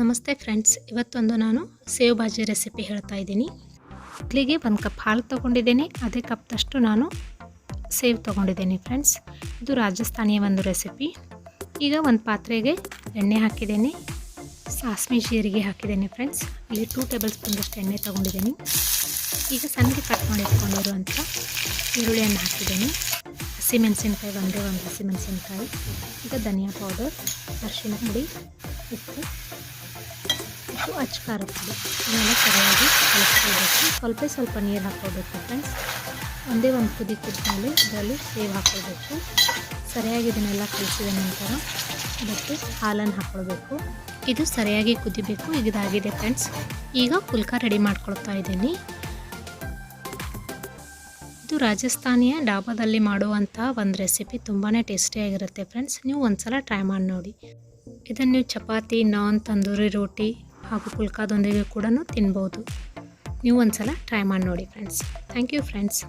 ನಮಸ್ತೆ ಫ್ರೆಂಡ್ಸ್, ಇವತ್ತೊಂದು ನಾನು ಸೇವ್ ಬಾಜಿ ರೆಸಿಪಿ ಹೇಳ್ತಾ ಇದ್ದೀನಿ. ಇಡ್ಲಿಗೆ ಒಂದು ಕಪ್ ಹಾಲು ತೊಗೊಂಡಿದ್ದೀನಿ, ಅದೇ ಕಪ್ದಷ್ಟು ನಾನು ಸೇವ್ ತೊಗೊಂಡಿದ್ದೀನಿ ಫ್ರೆಂಡ್ಸ್. ಇದು ರಾಜಸ್ಥಾನಿಯ ಒಂದು ರೆಸಿಪಿ. ಈಗ ಒಂದು ಪಾತ್ರೆಗೆ ಎಣ್ಣೆ ಹಾಕಿದ್ದೀನಿ ಸಾಸ್ಮಿ ಜೀರಿಗೆ ಹಾಕಿದ್ದೀನಿ ಫ್ರೆಂಡ್ಸ್. ಇಲ್ಲಿ ಟೂ ಟೇಬಲ್ ಸ್ಪೂನಷ್ಟು ಎಣ್ಣೆ ತೊಗೊಂಡಿದ್ದೀನಿ. ಈಗ ಸಣ್ಣಗೆ ಕಟ್ ಮಾಡಿ ಇಟ್ಕೊಂಡಿರುವಂಥ ಈರುಳ್ಳಿಯನ್ನು ಹಾಕಿದ್ದೀನಿ. ಹಸಿಮೆಣಸಿನ್ಕಾಯಿ, ಒಂದೇ ಒಂದು ಹಸಿಮೆಣಸಿನ್ಕಾಯಿ. ಈಗ ಧನಿಯಾ ಪೌಡರ್ ಅರಿಶಿನ ಪುಡಿ, ಉಪ್ಪು. ಮತ್ತು ಅಚ್ಚ ಇದನ್ನೆಲ್ಲ ಸರಿಯಾಗಿ ಕಲಿಸ್ಕೊಳ್ಬೇಕು. ಸ್ವಲ್ಪ ಸ್ವಲ್ಪ ನೀರು ಹಾಕ್ಕೊಳ್ಬೇಕು ಫ್ರೆಂಡ್ಸ್ ಒಂದೇ ಒಂದು ಕುದಿ ಕುದ್ಮೇಲೆ ಇದರಲ್ಲಿ ಸೇವ್ ಹಾಕ್ಕೊಳ್ಬೇಕು. ಸರಿಯಾಗಿ ಇದನ್ನೆಲ್ಲ ಕಲಿಸಿದ ನಂತರ ಅದಕ್ಕೆ ಹಾಲನ್ನು ಹಾಕ್ಕೊಳ್ಬೇಕು. ಇದು ಸರಿಯಾಗಿ ಕುದಿಬೇಕು. ಇದಾಗಿದೆ ಫ್ರೆಂಡ್ಸ್ ಈಗ ಪುಲ್ಕ ರೆಡಿ ಮಾಡ್ಕೊಳ್ತಾ ಇದ್ದೀನಿ. ಇದು ರಾಜಸ್ಥಾನಿಯ ಡಾಬಾದಲ್ಲಿ ಮಾಡುವಂಥ ಒಂದು ರೆಸಿಪಿ ತುಂಬಾ ಟೇಸ್ಟಿಯಾಗಿರುತ್ತೆ ಫ್ರೆಂಡ್ಸ್ ನೀವು ಒಂದು ಸಲ ಟ್ರೈ ಮಾಡಿ ನೋಡಿ. ಇದನ್ನು ಚಪಾತಿ, ನಾನ್, ತಂದೂರಿ, ರೋಟಿ ಹಾಗೂ ಕುಲ್ಕಾದೊಂದಿಗೆ ಕೂಡ ತಿನ್ಬೋದು. ನೀವು ಒಂದ್ಸಲ ಟ್ರೈ ಮಾಡಿ ನೋಡಿ ಫ್ರೆಂಡ್ಸ್ ಥ್ಯಾಂಕ್ ಯು ಫ್ರೆಂಡ್ಸ್